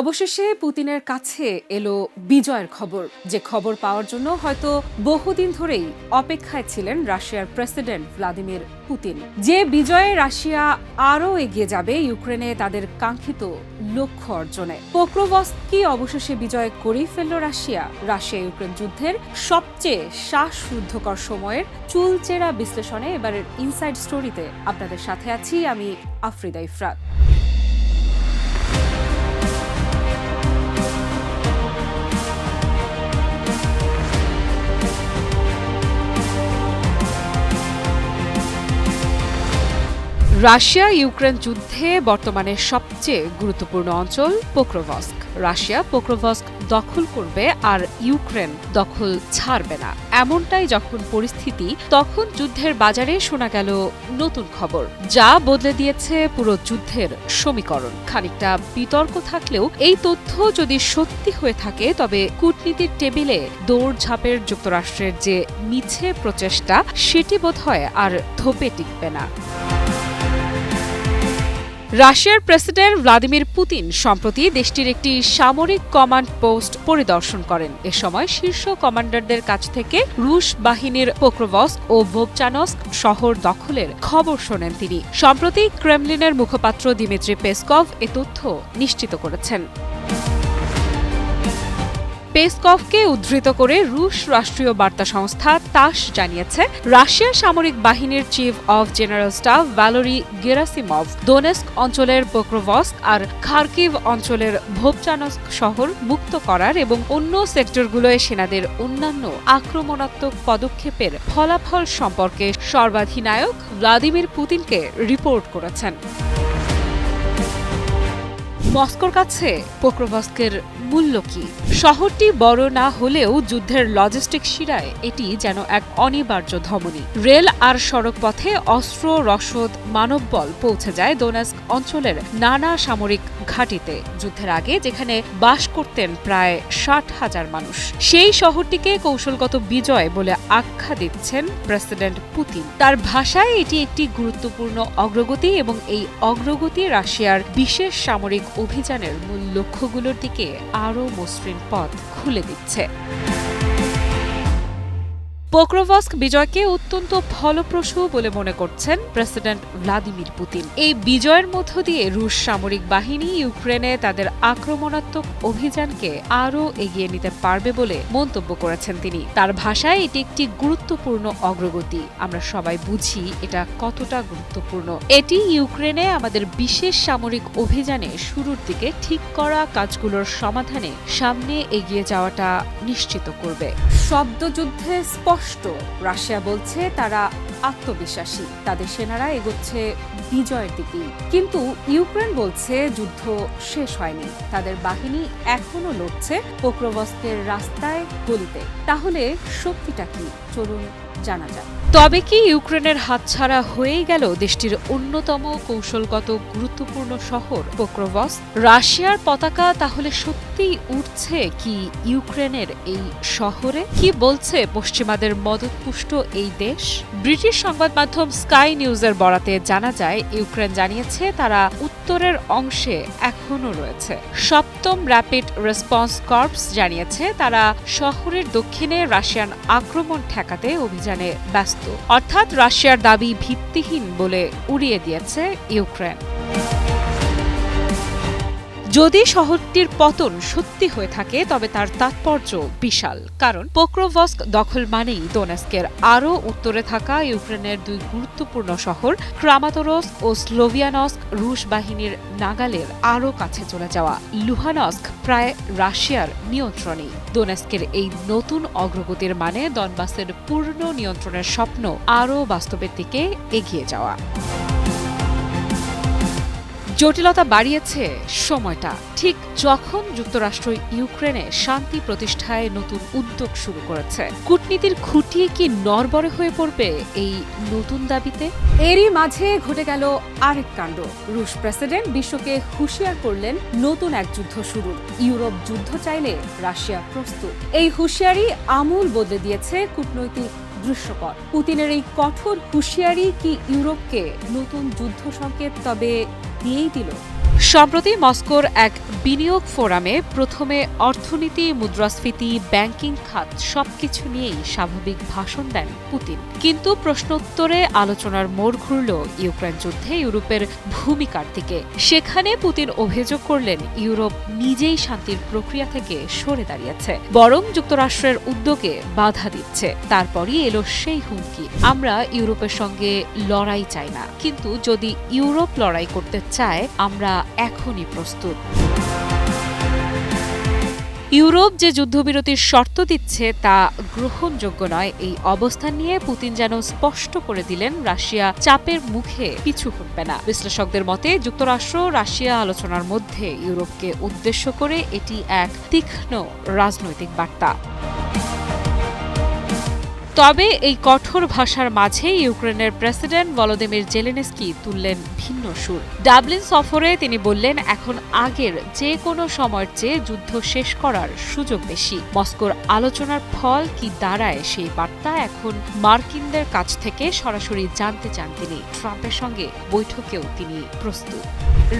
অবশেষে পুতিনের কাছে এলো বিজয়ের খবর। যে খবর পাওয়ার জন্য হয়তো বহুদিন ধরেই অপেক্ষায় ছিলেন রাশিয়ার প্রেসিডেন্ট ভ্লাদিমির পুতিন। যে বিজয়ে রাশিয়া আরও এগিয়ে যাবে ইউক্রেনে তাদের কাঙ্ক্ষিত লক্ষ্য অর্জনে। পোক্রোভস্কি অবশেষে বিজয় করেই ফেলল রাশিয়া? রাশিয়া ইউক্রেন যুদ্ধের সবচেয়ে শ্বাসরুদ্ধকর সময়ের চুলচেরা বিশ্লেষণে এবারের ইনসাইড স্টোরিতে আপনাদের সাথে আছি আমি আফ্রিদা ইফরাত। রাশিয়া ইউক্রেন যুদ্ধে বর্তমানে সবচেয়ে গুরুত্বপূর্ণ অঞ্চল পোক্রোভস্ক। রাশিয়া পোক্রোভস্ক দখল করবে আর ইউক্রেন দখল ছাড়বে না। এমনটাই যখন পরিস্থিতি, তখন যুদ্ধের বাজারে শোনা গেল নতুন খবর, যা বদলে দিয়েছে পুরো যুদ্ধের সমীকরণ। খানিকটা বিতর্ক থাকলেও এই তথ্য যদি সত্যি হয়ে থাকে, তবে কূটনীতির টেবিলে দৌড়ঝাঁপের যুক্তরাষ্ট্রের যে মিছে প্রচেষ্টা, সেটি বোধহয় আর ধোপে টিকবে না। রাশিয়ার প্রেসিডেন্ট ভ্লাদিমির পুতিন সম্প্রতি দেশটির একটি সামরিক কমান্ড পোস্ট পরিদর্শন করেন। এ সময় শীর্ষ কমান্ডারদের কাছ থেকে রুশ বাহিনীর পোক্রোভস্ক ও ভোবচানস্ক শহর দখলের খবর শোনেন তিনি। সম্প্রতি ক্রেমলিনের মুখপাত্র দিমিত্রি পেসকভ এ তথ্য নিশ্চিত করেছেন। পেসকভকে উদ্ধৃত করে রুশ রাষ্ট্রীয় বার্তা সংস্থা তাস জানিয়েছে রাশিয়ার সামরিক বাহিনীর chief of general staff Valery Gerasimov, Donetsk অঞ্চলের পোক্রোভস্ক আর খার্কিভ অঞ্চলের ভোবচানস্ক শহর মুক্ত করার এবং অন্য সেক্টরগুলোয় সেনাদের অন্যান্য আক্রমণাত্মক পদক্ষেপের ফলাফল সম্পর্কে সর্বাধিনায়ক ভ্লাদিমির পুতিনকে রিপোর্ট করেছেন। মস্কোর কাছে পোক্রোভস্কের মূল্য কি? শহরটি বড় না হলেও যুদ্ধের লজিস্টিক শিরায় এটি যেন এক অনিবার্য ধমনী। রেল আর সড়ক পথে অস্ত্র, রসদ, মানববল পৌঁছে যায় দোনেস্ক অঞ্চলের নানা সামরিক ঘাঁটিতে। যুদ্ধের আগে যেখানে বাস করতেন প্রায় ষাট হাজার মানুষ। সেই শহরটিকে কৌশলগত বিজয় বলে আখ্যা দিচ্ছেন প্রেসিডেন্ট পুতিন। তার ভাষায় এটি একটি গুরুত্বপূর্ণ অগ্রগতি এবং এই অগ্রগতি রাশিয়ার বিশেষ সামরিক অভিযানের মূল লক্ষ্যগুলোর দিকে আরও মসৃণ পথ খুলে দিচ্ছে। পোক্রোভস্ক বিজয়কে অত্যন্ত ফলপ্রসূ বলে মনে করছেন প্রেসিডেন্ট ভ্লাদিমির পুতিন। এই বিজয়ের মধ্য দিয়ে রুশ সামরিক বাহিনী ইউক্রেনে তাদের আক্রমণাত্মক অভিযানকে আরও এগিয়ে নিতে পারবে বলে মন্তব্য করেছেন তিনি। তার ভাষায় এটি একটি গুরুত্বপূর্ণ অগ্রগতি। আমরা সবাই বুঝি এটা কতটা গুরুত্বপূর্ণ। এটি ইউক্রেনে আমাদের বিশেষ সামরিক অভিযানে শুরুর দিকে ঠিক করা কাজগুলোর সমাধানে সামনে এগিয়ে যাওয়াটা নিশ্চিত করবে। শব্দযুদ্ধে স্পষ্ট রাশিয়া বলছে তারা আত্মবিশ্বাসী। তাদের সেনারা এগোচ্ছে বিজয়ের দিকে কিন্তু ইউক্রেন বলছে যুদ্ধ শেষ হয়নি। তাদের বাহিনী এখনও লড়ছে পোক্রোভস্কের রাস্তায় গলিতে। তাহলে শক্তিটা কি? চলুন জানা যাক তবে কি ইউক্রেনের হাতছাড়া হয়েই গেল দেশটির অন্যতম কৌশলগত গুরুত্বপূর্ণ শহর পোক্রোভস রাশিয়ার পতাকা তাহলে সত্যিই উঠছে কি ইউক্রেনের এই শহরে? কি বলছে পশ্চিমাদের মদতপুষ্ট এই দেশ? ব্রিটিশ সংবাদ মাধ্যম স্কাই নিউজের বরাতে জানা যায়, ইউক্রেন জানিয়েছে তারা উত্তরের অংশে এখনও রয়েছে। সপ্তম র্যাপিড রেসপন্স কর্পস জানিয়েছে তারা শহরের দক্ষিণে রাশিয়ান আক্রমণ ঠেকাতে অভিযানে ব্যস্ত। অর্থাৎ রাশিয়ার দাবি ভিত্তিহীন বলে উড়িয়ে দিয়েছে ইউক্রেন। যদি শহরটির পতন সত্যি হয়ে থাকে, তবে তার তাৎপর্য বিশাল। কারণ পোক্রোভস্ক দখল মানেই দোনেস্কের আরও উত্তরে থাকা ইউক্রেনের দুই গুরুত্বপূর্ণ শহর ক্রামাতরস্ক ও স্লোভিয়ানস্ক রুশ বাহিনীর নাগালের আরও কাছে চলে যাওয়া। লুহানস্ক প্রায় রাশিয়ার নিয়ন্ত্রণে। দোনেস্কের এই নতুন অগ্রগতির মানে দনবাসের পূর্ণ নিয়ন্ত্রণের স্বপ্ন আরও বাস্তবের দিকে এগিয়ে যাওয়া। জটিলতা বাড়িয়েছে সময়টা। ঠিক যখন যুক্তরাষ্ট্র ইউক্রেনে শান্তি প্রতিষ্ঠায় নতুন উদ্যোগ শুরু করেছে। কূটনীতির খুঁটিয়ে কি নরবরে হয়ে পড়বে এই নতুন দাবিতে? এরই মাঝে ঘটে গেল আরেক কাণ্ড। রুশ প্রেসিডেন্ট বিশ্বকে হুঁশিয়ার করলেন নতুন এক যুদ্ধ শুরু। ইউরোপ যুদ্ধ চাইলে রাশিয়া প্রস্তুত। এই হুঁশিয়ারি আমূল বদলে দিয়েছে কূটনৈতিক দৃশ্যপট। পুতিনের এই কঠোর হুঁশিয়ারি কি ইউরোপকে নতুন যুদ্ধ সংকেত? তবে দিয়েই দিল। সম্প্রতি মস্কোর এক বিনিয়োগ ফোরামে প্রথমে অর্থনীতি, মুদ্রাস্ফীতি, ব্যাংকিং খাত সবকিছু নিয়েই স্বাভাবিক ভাষণ দেন পুতিন। কিন্তু প্রশ্নোত্তরে আলোচনার মোড় ঘুরল ইউক্রেন যুদ্ধে ইউরোপের ভূমিকার দিকে। সেখানে পুতিন অভিযোগ করলেন, ইউরোপ নিজেই শান্তির প্রক্রিয়া থেকে সরে দাঁড়িয়েছে, বরং যুক্তরাষ্ট্রের উদ্যোগে বাধা দিচ্ছে। তারপরই এলো সেই হুমকি, আমরা ইউরোপের সঙ্গে লড়াই চাই না, কিন্তু যদি ইউরোপ লড়াই করতে চায়, আমরা এখনই প্রস্তুত। ইউরোপ যে যুদ্ধবিরতির শর্ত দিচ্ছে তা গ্রহণযোগ্য নয়। এই অবস্থান নিয়ে পুতিন যেন স্পষ্ট করে দিলেন, রাশিয়া চাপের মুখে পিছু হটবে না। বিশ্লেষকদের মতে, যুক্তরাষ্ট্র রাশিয়া আলোচনার মধ্যে ইউরোপকে উদ্দেশ্য করে এটি এক তীক্ষ্ণ রাজনৈতিক বার্তা। তবে এই কঠোর ভাষার মাঝে ইউক্রেনের প্রেসিডেন্ট ভলোদিমির জেলেনস্কি তুললেন ভিন্ন সুর। ডাবলিন সফরে তিনি বললেন, এখন আগের যে কোনো সময়ের চেয়ে যুদ্ধ শেষ করার সুযোগ বেশি। মস্কোর আলোচনার ফল কি দাঁড়ায় সেই বার্তা এখন মার্কিনদের কাছ থেকে সরাসরি জানতে চান তিনি। ট্রাম্পের সঙ্গে বৈঠকেও তিনি প্রস্তুত।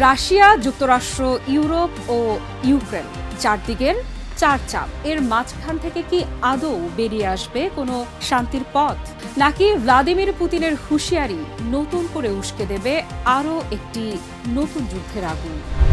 রাশিয়া, যুক্তরাষ্ট্র, ইউরোপ ও ইউক্রেন, চারদিকের চার চাপ। এর মাঝখান থেকে কি আদৌ বেরিয়ে আসবে কোনো শান্তির পথ? নাকি ভ্লাদিমির পুতিনের হুঁশিয়ারি নতুন করে উস্কে দেবে আরও একটি নতুন যুদ্ধের আগুন?